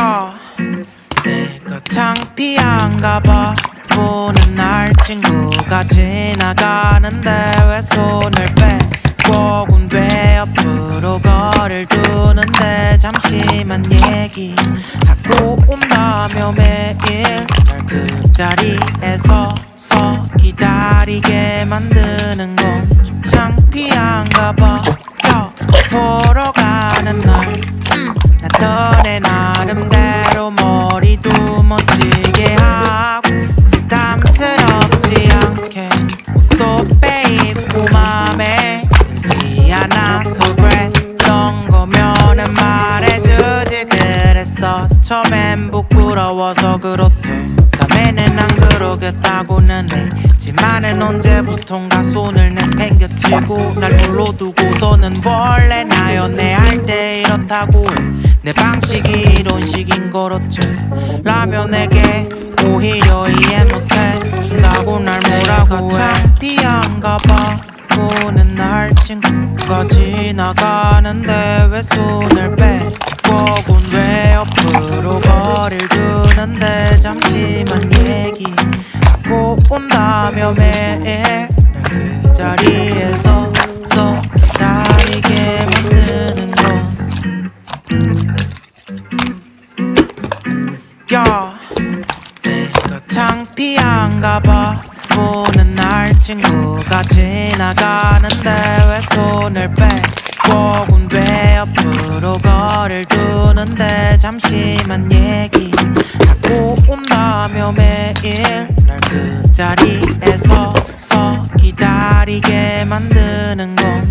야 내가 창피한가 봐. 보는 날 친구가 지나가는데 왜 손을 빼 꼭은 돼 옆으로 거리를 두는데 잠시만 얘기하고 온다며 매일 날 그 자리에 서 서 기다리게 만드는 건 좀 창피한가 봐. 야, 보러 가는 날. 내 나름 거면은 말해주지. 그랬어. 처음엔 부끄러워서 그렇대. 다음에는 안 그러겠다고는 했지만은 언제부턴가 손을 내팽겨치고 날 홀로 두고서는 원래 나 연애할 때 이렇다고 해내 방식이 이런 식인 거렇지. 라면에게 오히려 이해 못해. 준다고 날 뭐라고 해. 창피한가 봐. 보는 날 친구 가 지나가는데 왜 손을 빼 꼭은 왜 옆으로 거리를 두는데 잠시만 얘기하고 온다며 매일 날그 자리에서 서 기다리게 만드는 건 야, 내가 창피한가 봐 보는 날 친구가 지나가는데 왜 손을 빼 꼭은 돼 옆으로 거리를 두는데 잠시만 얘기하고 온다며 매일 날 그 자리에서 서 기다리게 만드는 건